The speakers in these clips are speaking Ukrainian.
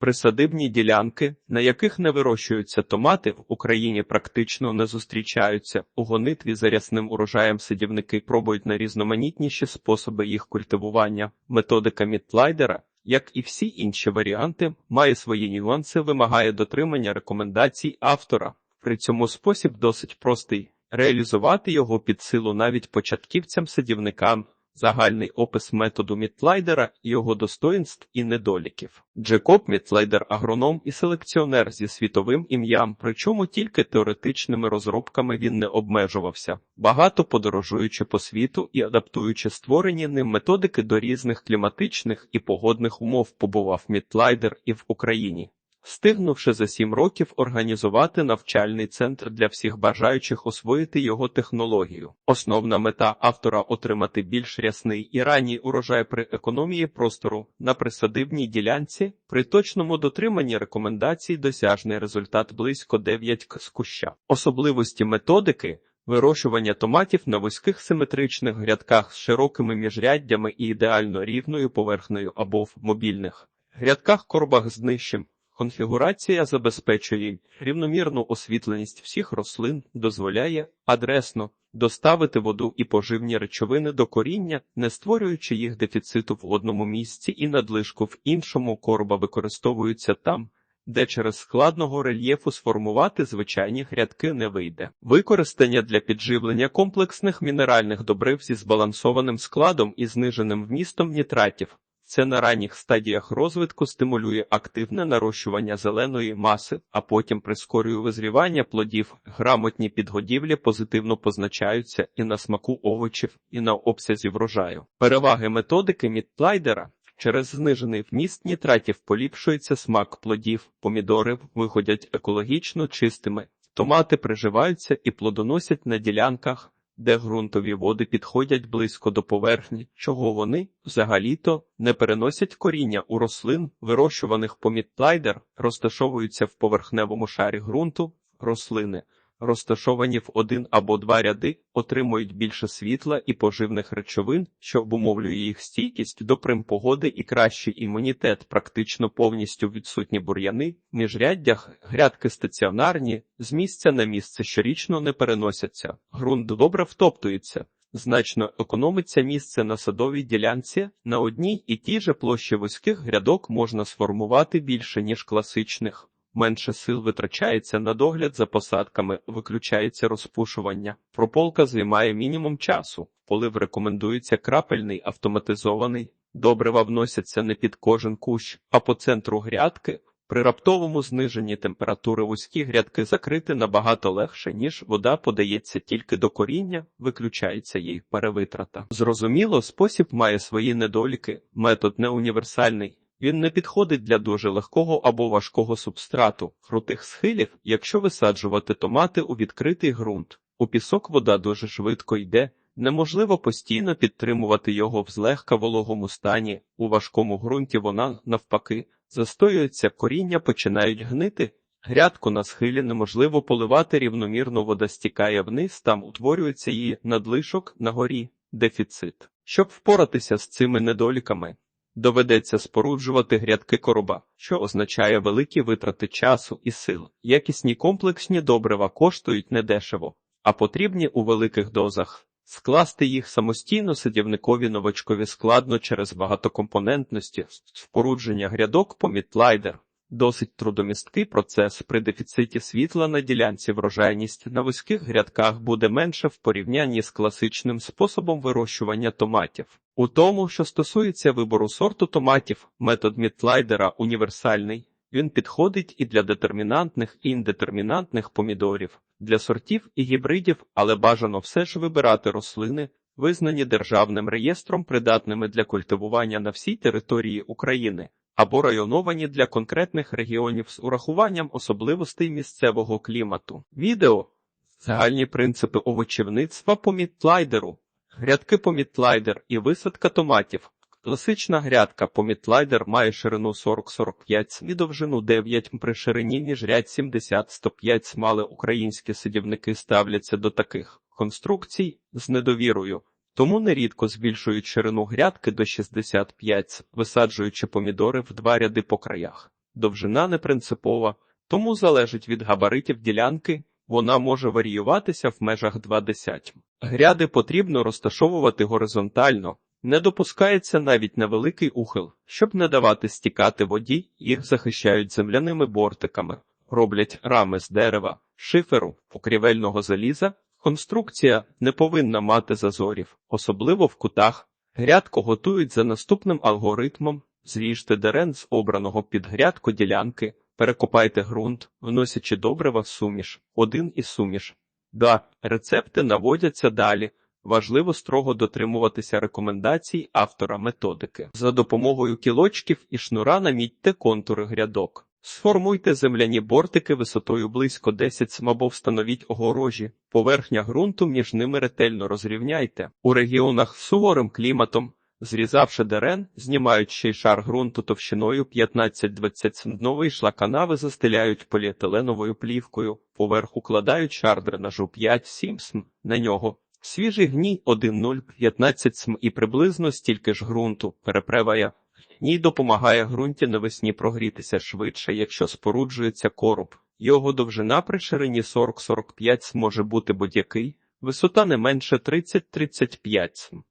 Присадибні ділянки, на яких не вирощуються томати, в Україні практично не зустрічаються. У гонитві за рясним урожаєм садівники пробують найрізноманітніші способи їх культивування. Методика Мітлайдера, як і всі інші варіанти, має свої нюанси, вимагає дотримання рекомендацій автора. При цьому спосіб досить простий. Реалізувати його під силу навіть початківцям-садівникам. Загальний опис методу Мітлайдера, його достоїнств і недоліків. Джекоб Мітлайдер – агроном і селекціонер зі світовим ім'ям, причому тільки теоретичними розробками він не обмежувався. Багато подорожуючи по світу і адаптуючи створені ним методики до різних кліматичних і погодних умов, побував Мітлайдер і в Україні. Встигнувши за сім років організувати навчальний центр для всіх бажаючих освоїти його технологію. Основна мета автора отримати більш рясний і ранній урожай при економії простору на присадибній ділянці, при точному дотриманні рекомендацій досяжний результат близько 9 к з куща. Особливості методики. Вирощування томатів на вузьких симетричних грядках з широкими міжряддями і ідеально рівною поверхнею або в мобільних грядках коробах з нижчим Конфігурація забезпечує рівномірну освітленість всіх рослин, дозволяє адресно доставити воду і поживні речовини до коріння, не створюючи їх дефіциту в одному місці і надлишку в іншому короба використовуються там, де через складного рельєфу сформувати звичайні грядки не вийде. Використання для підживлення комплексних мінеральних добрив зі збалансованим складом і зниженим вмістом нітратів. Це на ранніх стадіях розвитку стимулює активне нарощування зеленої маси, а потім прискорює визрівання плодів. Грамотні підгодівлі позитивно позначаються і на смаку овочів, і на обсязі врожаю. Переваги методики Мідплайдера Через знижений вміст нітратів поліпшується смак плодів, помідори виходять екологічно чистими, томати приживаються і плодоносять на ділянках де ґрунтові води підходять близько до поверхні, чого вони взагалі-то не переносять коріння у рослин, вирощуваних помідплайдер, розташовуються в поверхневому шарі ґрунту, рослини розташовані в один або два ряди, отримують більше світла і поживних речовин, що обумовлює їх стійкість до примпогоди і кращий імунітет, практично повністю відсутні бур'яни, міжряддях грядки стаціонарні, з місця на місце щорічно не переносяться, ґрунт добре втоптується. Значно економиться місце на садовій ділянці, на одній і тій же площі вузьких грядок можна сформувати більше, ніж класичних менше сил витрачається на догляд за посадками, виключається розпушування. Прополка займає мінімум часу. Полив рекомендується крапельний автоматизований. Добрива вносяться не під кожен кущ, а по центру грядки. При раптовому зниженні температури вузькі грядки закрити набагато легше, ніж вода подається тільки до коріння, виключається її перевитрата. Зрозуміло, спосіб має свої недоліки, метод не універсальний. Він не підходить для дуже легкого або важкого субстрату, крутих схилів, якщо висаджувати томати у відкритий ґрунт. У пісок вода дуже швидко йде, неможливо постійно підтримувати його в злегка вологому стані, у важкому ґрунті вона, навпаки, застоюється, коріння починають гнити. Грядку на схилі неможливо поливати рівномірно вода стікає вниз, там утворюється її надлишок на горі, дефіцит. Щоб впоратися з цими недоліками, доведеться споруджувати грядки короба, що означає великі витрати часу і сил. Якісні комплексні добрива коштують недешево, а потрібні у великих дозах. Скласти їх самостійно садівникові новачкові складно через багатокомпонентності, спорудження грядок помітлайдер. Досить трудомісткий процес при дефіциті світла на ділянці врожайність на вузьких грядках буде менше в порівнянні з класичним способом вирощування томатів. У тому, що стосується вибору сорту томатів, метод Мітлайдера універсальний. Він підходить і для детермінантних і індетермінантних помідорів, для сортів і гібридів, але бажано все ж вибирати рослини, визнані державним реєстром, придатними для культивування на всій території України або районовані для конкретних регіонів з урахуванням особливостей місцевого клімату. Відео загальні принципи овочівництва по мітлайдеру, грядки по мітлайдер і висадка томатів. Класична грядка помітлайдер має ширину 40-45 і довжину 9 при ширині міжрядь 70-105 смали українські садівники ставляться до таких конструкцій з недовірою. Тому нерідко збільшують ширину грядки до 65, висаджуючи помідори в два ряди по краях. Довжина не принципова, тому залежить від габаритів ділянки, вона може варіюватися в межах 2,10. Гряди потрібно розташовувати горизонтально, не допускається навіть невеликий ухил, щоб не давати стікати воді, їх захищають земляними бортиками, роблять рами з дерева, шиферу, покрівельного заліза. Конструкція не повинна мати зазорів, особливо в кутах. Грядку готують за наступним алгоритмом. Зріжте дерен з обраного під грядку ділянки, перекопайте ґрунт, вносячи добрива суміш, один і суміш. Да, рецепти наводяться далі. Важливо строго дотримуватися рекомендацій автора методики. За допомогою кілочків і шнура намітьте контури грядок. Сформуйте земляні бортики висотою близько 10 см або встановіть огорожі. Поверхня ґрунту між ними ретельно розрівняйте. У регіонах з суворим кліматом, зрізавши дерен, й шар ґрунту товщиною 15-20 см. Новий шлаканави застеляють поліетиленовою плівкою, поверх укладають шар дренажу 5-7 см. На нього Свіжий гній 1,015 см і приблизно стільки ж ґрунту перепреває. Гній допомагає ґрунті навесні прогрітися швидше, якщо споруджується короб. Його довжина при ширині 40-45 може бути будь-який, висота не менше 30-35.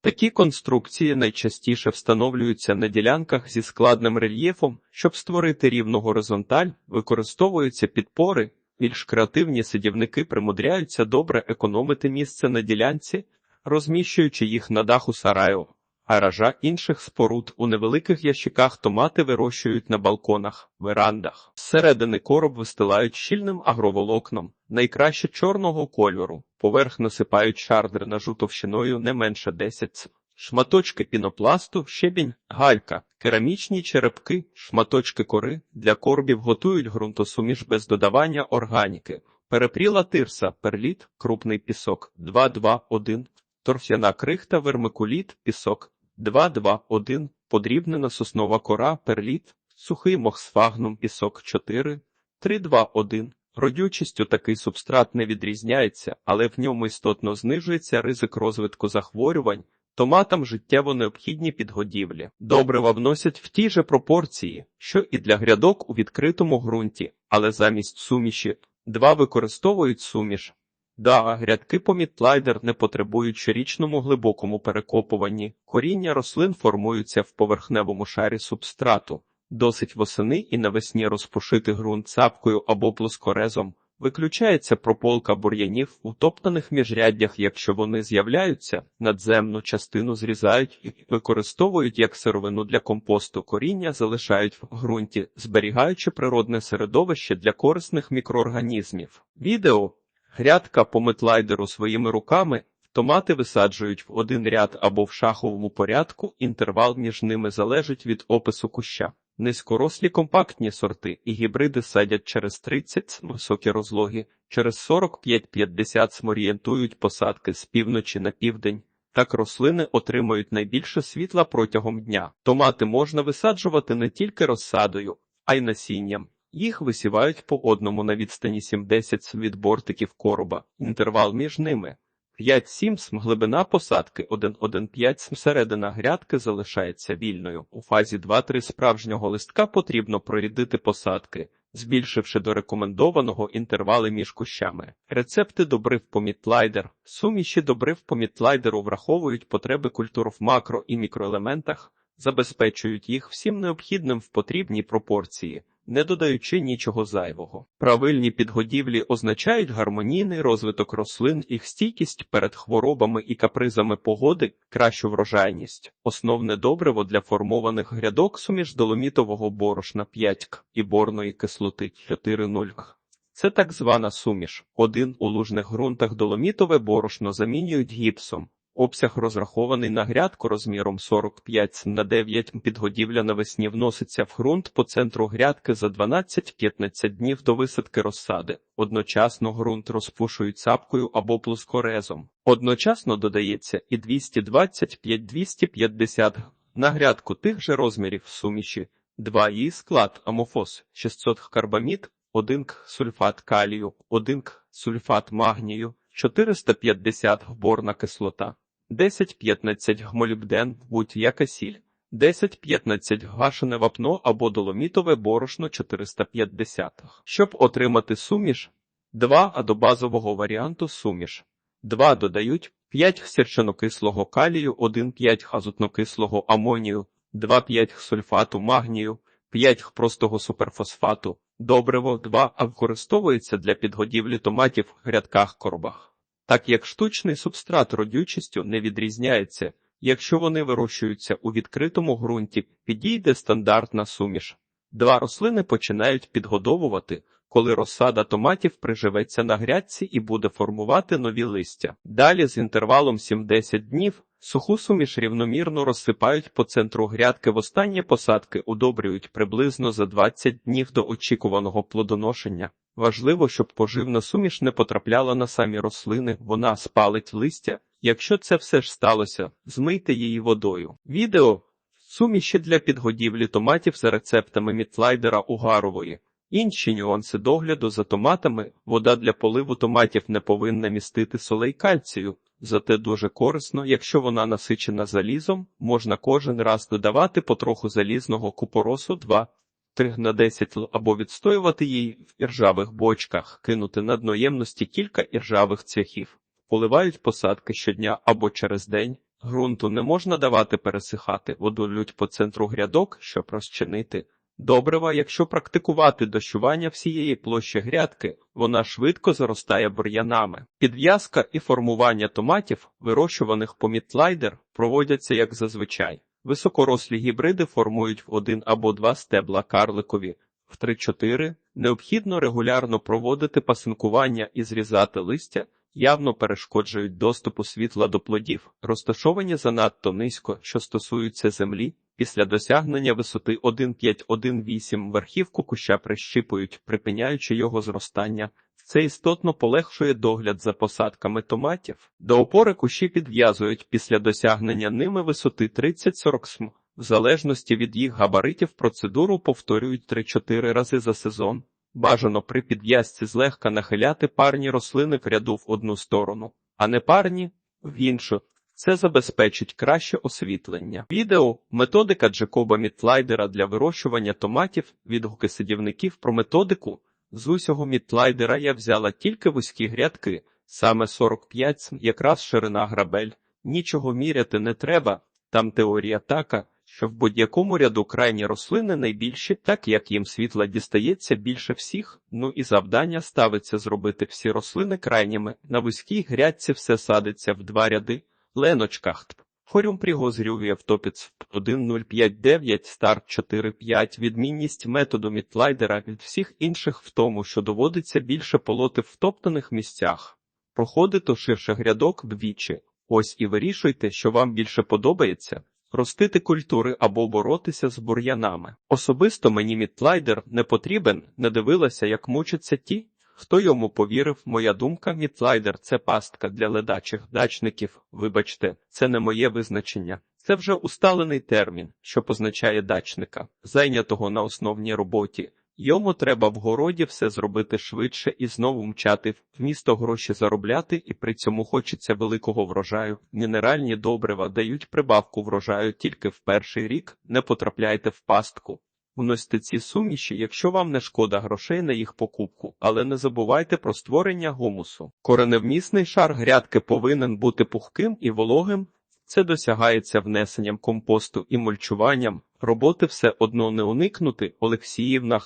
Такі конструкції найчастіше встановлюються на ділянках зі складним рельєфом, щоб створити рівну горизонталь, використовуються підпори. Більш креативні сидівники примудряються добре економити місце на ділянці, розміщуючи їх на даху сараю, гаража інших споруд у невеликих ящиках томати вирощують на балконах, верандах. Зсередини короб вистилають щільним агроволокном, найкраще чорного кольору, поверх насипають шар дренажу товщиною не менше 10 см. Шматочки пінопласту, щебінь, галька, керамічні черепки, шматочки кори для корбів готують ґрунтосуміш без додавання органіки. Перепріла тирса, перліт, крупний пісок 2-2-1, торф'яна крихта, вермикуліт, пісок 2-2-1, подрібнена соснова кора, перліт, сухий мохсфагнум, пісок 4, 3-2-1. Родючістю такий субстрат не відрізняється, але в ньому істотно знижується ризик розвитку захворювань. Томатам життєво необхідні підгодівлі. Добрива вносять в ті же пропорції, що і для грядок у відкритому ґрунті, але замість суміші два використовують суміш. Да, грядки помітлайдер не потребують щорічному глибокому перекопуванні. Коріння рослин формуються в поверхневому шарі субстрату. Досить восени і навесні розпушити ґрунт цапкою або плоскорезом. Виключається прополка бур'янів, утоптаних міжряддях, якщо вони з'являються, надземну частину зрізають і використовують як сировину для компосту. Коріння залишають в ґрунті, зберігаючи природне середовище для корисних мікроорганізмів. Відео грядка по метлайдеру своїми руками. Томати висаджують в один ряд або в шаховому порядку, інтервал між ними залежить від опису куща. Низькорослі компактні сорти і гібриди садять через 30 см, високі розлоги, через 45-50 см орієнтують посадки з півночі на південь. Так рослини отримують найбільше світла протягом дня. Томати можна висаджувати не тільки розсадою, а й насінням. Їх висівають по одному на відстані 70 см від бортиків короба, інтервал між ними 5-7 см глибина посадки 1-1-5 см середина грядки залишається вільною. У фазі 2-3 справжнього листка потрібно прорідити посадки, збільшивши до рекомендованого інтервали між кущами. Рецепти добрив помітлайдер. Суміші добрив помітлайдеру враховують потреби культур в макро і мікроелементах, забезпечують їх всім необхідним в потрібній пропорції не додаючи нічого зайвого. Правильні підгодівлі означають гармонійний розвиток рослин, їх стійкість перед хворобами і капризами погоди, кращу врожайність, основне добриво для формованих грядок суміш доломітового борошна 5 к і борної кислоти 4,0 к. Це так звана суміш. Один у лужних ґрунтах доломітове борошно замінюють гіпсом. Обсяг розрахований на грядку розміром 45 на 9 підгодівля навесні вноситься в ґрунт по центру грядки за 12-15 днів до висадки розсади. Одночасно ґрунт розпушують сапкою або плоскорезом. Одночасно додається і 225-250 на грядку тих же розмірів суміші, 2 її склад амофос 600 карбамід, 1 сульфат калію, 1 сульфат магнію, 450 борна кислота. 10-15 гмолібден, будь-яка сіль. 10-15 гашене вапно або доломітове борошно 450. Щоб отримати суміш, 2 а до базового варіанту суміш. 2 додають 5 сірчанокислого калію, 1-5 азотнокислого амонію, 2-5 сульфату магнію, 5 простого суперфосфату, добриво 2 а використовується для підгодівлі томатів в грядках-коробах. Так як штучний субстрат родючістю не відрізняється, якщо вони вирощуються у відкритому ґрунті, підійде стандартна суміш. Два рослини починають підгодовувати, коли розсада томатів приживеться на грядці і буде формувати нові листя. Далі з інтервалом 7-10 днів суху суміш рівномірно розсипають по центру грядки в останні посадки удобрюють приблизно за 20 днів до очікуваного плодоношення. Важливо, щоб поживна суміш не потрапляла на самі рослини, вона спалить листя. Якщо це все ж сталося, змийте її водою. Відео суміші для підгодівлі томатів за рецептами Мітлайдера Угарової. Інші нюанси догляду за томатами, вода для поливу томатів не повинна містити солей кальцію, зате дуже корисно, якщо вона насичена залізом, можна кожен раз додавати потроху залізного купоросу 2 3 на 10 л або відстоювати її в іржавих бочках, кинути на дно ємності кілька іржавих цвяхів. Поливають посадки щодня або через день. Грунту не можна давати пересихати, воду лють по центру грядок, щоб розчинити. Добрива, якщо практикувати дощування всієї площі грядки, вона швидко заростає бур'янами. Підв'язка і формування томатів, вирощуваних по мітлайдер, проводяться як зазвичай. Високорослі гібриди формують в один або два стебла карликові, в 3-4 необхідно регулярно проводити пасинкування і зрізати листя, явно перешкоджують доступу світла до плодів, розташовані занадто низько, що стосуються землі. Після досягнення висоти 1,5-1,8 верхівку куща прищипують, припиняючи його зростання. Це істотно полегшує догляд за посадками томатів. До опори кущі підв'язують після досягнення ними висоти 30-40 см. В залежності від їх габаритів процедуру повторюють 3-4 рази за сезон. Бажано при підв'язці злегка нахиляти парні рослини в ряду в одну сторону, а не парні в іншу. Це забезпечить краще освітлення. Відео методика Джекоба Мітлайдера для вирощування томатів, відгуки садівників про методику. З усього мітлайдера я взяла тільки вузькі грядки, саме 45 см, якраз ширина грабель. Нічого міряти не треба. Там теорія така, що в будь-якому ряду крайні рослини найбільші, так як їм світла дістається більше всіх. Ну і завдання ставиться зробити всі рослини крайніми. На вузькій грядці все садиться в два ряди. Леночках. Хорюм пригозрює автопіц 1059 старт 45 Відмінність методу Мітлайдера від всіх інших в тому, що доводиться більше полоти в топтаних місцях. Проходити ширше грядок вдвічі. Ось і вирішуйте, що вам більше подобається. Ростити культури або боротися з бур'янами. Особисто мені Мітлайдер не потрібен, не дивилася, як мучаться ті, Хто йому повірив, моя думка, Мітлайдер це пастка для ледачих дачників. Вибачте, це не моє визначення. Це вже усталений термін, що позначає дачника, зайнятого на основній роботі. Йому треба в городі все зробити швидше і знову мчати в місто гроші заробляти, і при цьому хочеться великого врожаю. Мінеральні добрива дають прибавку врожаю тільки в перший рік. Не потрапляйте в пастку. Вносьте ці суміші, якщо вам не шкода грошей на їх покупку, але не забувайте про створення гумусу. Кореневмісний шар грядки повинен бути пухким і вологим. Це досягається внесенням компосту і мульчуванням. Роботи все одно не уникнути. Олексіївна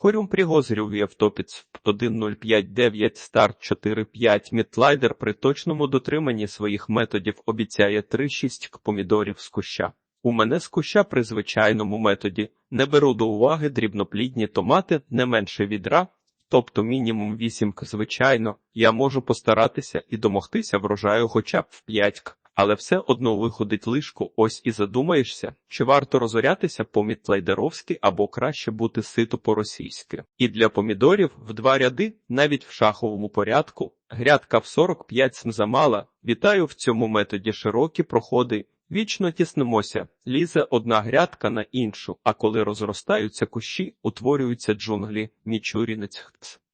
Хорюм пригозрюв автопіц 1059 старт 45 Мітлайдер при точному дотриманні своїх методів обіцяє 3-6 помідорів з куща. У мене з куща при звичайному методі не беру до уваги дрібноплідні томати не менше відра, тобто мінімум 8 к звичайно, я можу постаратися і домогтися врожаю хоча б в 5 к, але все одно виходить лишку, ось і задумаєшся, чи варто розорятися по-мітлайдеровськи або краще бути сито по-російськи. І для помідорів в два ряди, навіть в шаховому порядку, грядка в 45 см замала. Вітаю в цьому методі широкі проходи. Вічно тіснемося, лізе одна грядка на іншу, а коли розростаються кущі, утворюються джунглі, мічурінець.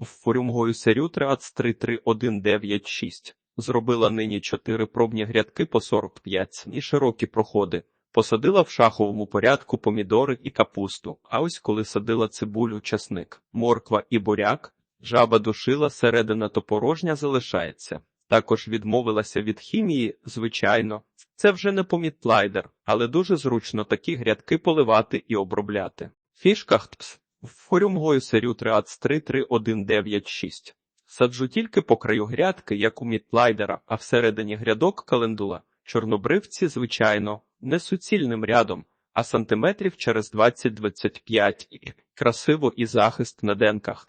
В форюмгою серю 33196 зробила нині чотири пробні грядки по 45 і широкі проходи. Посадила в шаховому порядку помідори і капусту, а ось коли садила цибулю, часник, морква і буряк, жаба душила, середина то порожня залишається. Також відмовилася від хімії, звичайно. Це вже не помітлайдер, але дуже зручно такі грядки поливати і обробляти. Фішка ХТПС. Форюмгою серю 33196. Саджу тільки по краю грядки, як у мітлайдера, а всередині грядок календула. Чорнобривці, звичайно, не суцільним рядом, а сантиметрів через 20-25 і красиво і захист на денках.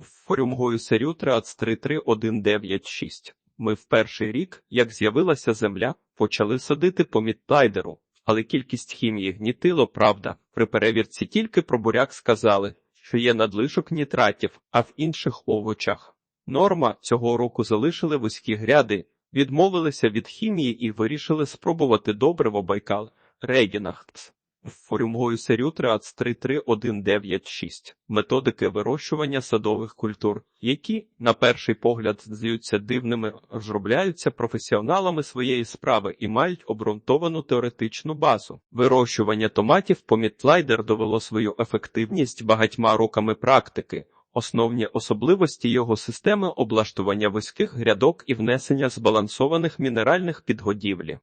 Форюмгою серю 33196. Ми в перший рік, як з'явилася земля, почали садити по мітлайдеру, але кількість хімії гнітило, правда. При перевірці тільки про буряк сказали, що є надлишок нітратів, а в інших овочах. Норма цього року залишили вузькі гряди, відмовилися від хімії і вирішили спробувати добриво Байкал Рейдінахтс. Форюмгою серю 33196. Методики вирощування садових культур, які, на перший погляд, здаються дивними, розробляються професіоналами своєї справи і мають обґрунтовану теоретичну базу. Вирощування томатів по Мітлайдер довело свою ефективність багатьма роками практики. Основні особливості його системи облаштування вузьких грядок і внесення збалансованих мінеральних підгодівлі.